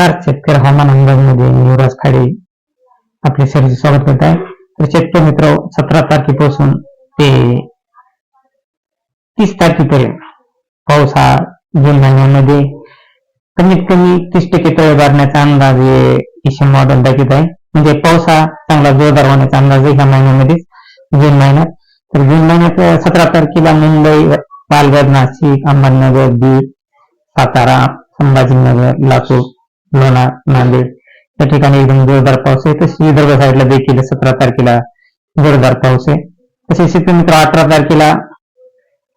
नमस्कार शेतकरी हवामान अंदाजमध्ये मी युवराज खाडे आपले सर्व स्वागत करत आहे. तर शेतकरी मित्र सतरा तारखेपासून ते तीस तारखेपर्यंत पाऊस हा जून महिन्यामध्ये कमीत कमी तीस टक्के तळे भरण्याचा अंदाज हे ईशम मॉडेल दाखवत आहे. म्हणजे पाऊस हा चांगला जोरदार होण्याचा अंदाज आहे ह्या महिन्यामध्ये जून महिन्यात. तर जून महिन्यात सतरा तारखेला मुंबई पालघर नाशिक अहमदनगर बीड सातारा संभाजीनगर लातूर लोणार नांदेड. या ठिकाणी एकदम जोरदार पाऊस आहे. तसेच विदर्भ साईडला देखील सतरा तारखेला जोरदार पाऊस आहे. तसेच शेतकरी मित्र अठरा तारखेला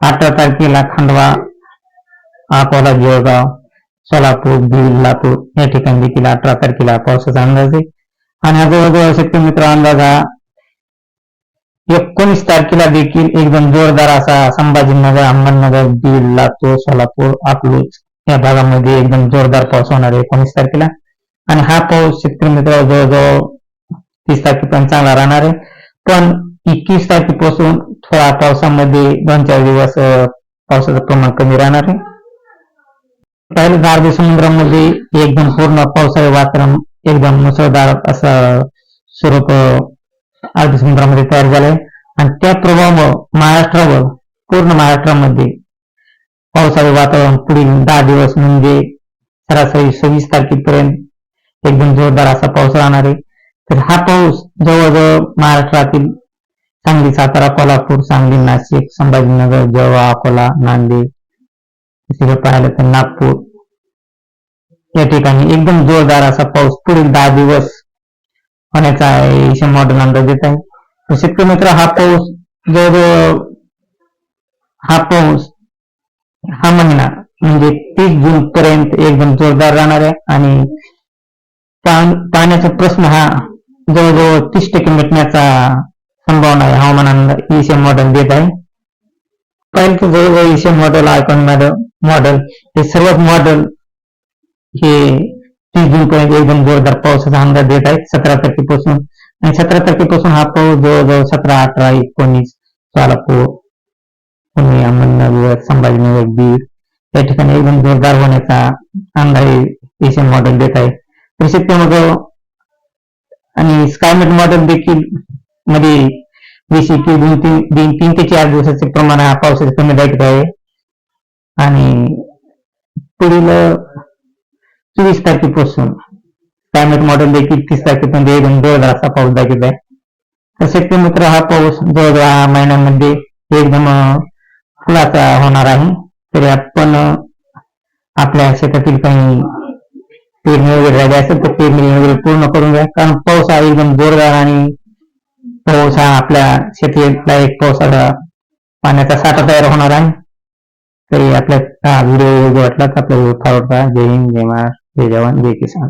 अठरा तारखेला खंडवा अकोला जळगाव सोलापूर बीड लातूर या ठिकाणी देखील अठरा तारखेला पावसाचा अंदाज आहे. आणि हा जवळजवळ शेतकरी मित्र अंदाज हा एकोणीस तारखेला देखील एकदम जोरदार असा संभाजीनगर अहमदनगर बीड लातूर सोलापूर अकलूज या भागामध्ये एकदम जोरदार पाऊस होणार आहे एकोणीस तारखेला. आणि हा पाऊस शेतकरी मित्र जवळजवळ तीस तारखेपर्यंत चांगला राहणार आहे. पण एकवीस तारखेपासून थोडा पावसामध्ये दोन चार दिवस पावसाचं प्रमाण कमी राहणार आहे. पहिले तर समुद्रामध्ये एकदम पूर्ण पावसाळी वातावरण एकदम मुसळधार असं स्वरूप अं, अरबी समुद्रामध्ये तयार झालंय. आणि त्या प्रभावामुळे महाराष्ट्रावर पूर्ण महाराष्ट्रामध्ये पावसाळी वातावरण पुढील दहा दिवस म्हणजे सरासरी सव्वीस तारखेपर्यंत एकदम जोरदार असा पाऊस राहणार आहे. तर हा पाऊस जवळजवळ महाराष्ट्रातील सांगली सातारा कोल्हापूर सांगली नाशिक संभाजीनगर जळगाव अकोला नांदेड तिकडे पाहिलं तर नागपूर या ठिकाणी एकदम जोरदार असा पाऊस पुढील दहा दिवस होण्याचा एशियन मॉडर्न अंदाज येत आहे. तर शेतकरी मित्र हा पाऊस जवळजवळ हा पाऊस हा महिना म्हणजे तीस जून पर्यंत एकदम जोरदार राहणार आहे. आणि पाण्याचा प्रश्न हा जवळजवळ तीस टक्के मिटण्याचा संभावना आहे. हवामान ईसीएम मॉडेल देत आहे. पहिले तर जवळजवळ ईसीएम मॉडेल आयकॉन मॉडेल हे सर्वच मॉडेल हे तीस जून पर्यंत एकदम जोरदार पावसाचा अंदाज देत आहेत सतरा तारखेपासून. आणि सतरा तारखेपासून हा पाऊस जवळजवळ सतरा अठरा एकोणीस सोलापूर पुणे अहमदनगर संभाजीनगर बीड या ठिकाणी एकदम जोरदार होण्याचा अंदाज एशियन मॉडेल देत आहे. तर शेतकऱ्यामध्ये आणि स्कायमेट मॉडेल देखील मध्ये वीस एकवीस दोन तीन तीन तीन ते चार दिवसाचे प्रमाण हा पावसाचे कमी दायक आहे. आणि पुढील चोवीस तारखेपासून क्लायमेट मॉडेल देखील तीस तारखेपर्यंत एकदम जोरदार असा पाऊस दाखवत आहे. तर शेतकरी मित्र हा पाऊस जवळजवळ या महिन्यामध्ये एकदम खुलासा फुलाचा होणार आहे. तरी आपण आपल्या शेतातील काही पेरणी वगैरे राहिली असेल तर पेरणी वगैरे पूर्ण करून घ्या. कारण पाऊस हा एकदम जोरदार आणि पाऊस हा आपल्या शेतीला एक पावसाचा पाण्याचा साठा तयार होणार आहे. तरी आपल्या हा व्हिडिओ योग्य वाटला तर आपला व्हिडिओ जय हिंद जय महाराष्ट्र जय जवान जय किसान.